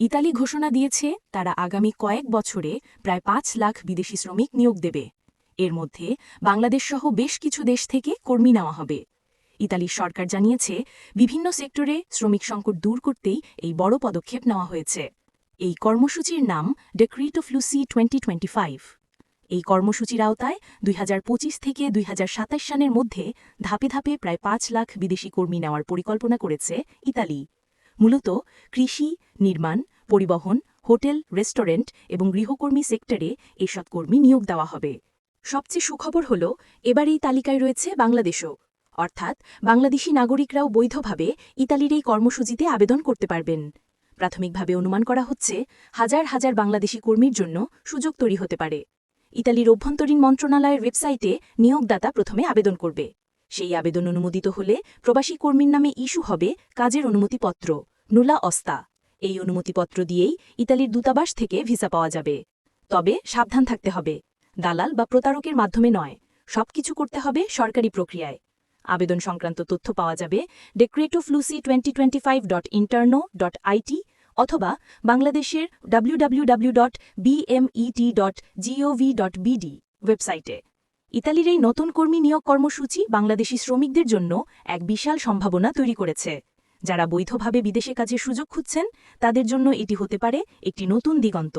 Italy ঘোষণা দিয়েছে, তারা আগামী কয়েক বছরে প্রায় পাঁচ লাখ বিদেশি শ্রমিক নিয়োগ দেবে। এর মধ্যে বাংলাদেশসহ বেশ কিছু দেশ থেকে কর্মী নেওয়া হবে। ইতালির সরকার জানিয়েছে, বিভিন্ন সেক্টরে শ্রমিক সংকট দূর করতেই এই বড় পদক্ষেপ নেওয়া হয়েছে। এই কর্মসূচির নাম Decreto Flussi twenty twenty five এই কর্মসূচির আওতায় দুই হাজার পঁচিশ থেকে দুই হাজার সাতাশ সালের মধ্যে ধাপে ধাপে প্রায় পাঁচ লাখ বিদেশি কর্মী নেওয়ার পরিকল্পনা করেছে ইতালি। মূলত কৃষি, নির্মাণ, পরিবহন, হোটেল, রেস্টুরেন্ট এবং গৃহকর্মী সেক্টরে এসব কর্মী নিয়োগ দেওয়া হবে। সবচেয়ে সুখবর হল, এবার এই তালিকায় রয়েছে বাংলাদেশও। অর্থাৎ বাংলাদেশি নাগরিকরাও বৈধভাবে ইতালির এই কর্মসূচিতে আবেদন করতে পারবেন। প্রাথমিকভাবে অনুমান করা হচ্ছে, হাজার হাজার বাংলাদেশি কর্মীর জন্য সুযোগ তৈরি হতে পারে। ইতালির অভ্যন্তরীণ মন্ত্রণালয়ের ওয়েবসাইটে নিয়োগদাতা প্রথমে আবেদন করবে। সেই আবেদন অনুমোদিত হলে প্রবাসী কর্মীর নামে ইস্যু হবে কাজের অনুমতিপত্র, নুলা অস্তা। এই অনুমতিপত্র দিয়েই ইতালির দূতাবাস থেকে ভিসা পাওয়া যাবে। তবে সাবধান থাকতে হবে। দালাল বা প্রতারকের মাধ্যমে নয়, সবকিছু করতে হবে সরকারি প্রক্রিয়ায়। আবেদন সংক্রান্ত তথ্য পাওয়া যাবে Decreto Flussi twenty twenty five dot dot it অথবা বাংলাদেশের W W W dot BMET dot GOV dot BD ওয়েবসাইটে ইতালির এই নতুন কর্মী নিয়োগ কর্মসূচি বাংলাদেশি শ্রমিকদের জন্য এক বিশাল সম্ভাবনা তৈরি করেছে। যারা বৈধভাবে বিদেশে কাজের সুযোগ খুঁজছেন, তাদের জন্য এটি হতে পারে একটি নতুন দিগন্ত।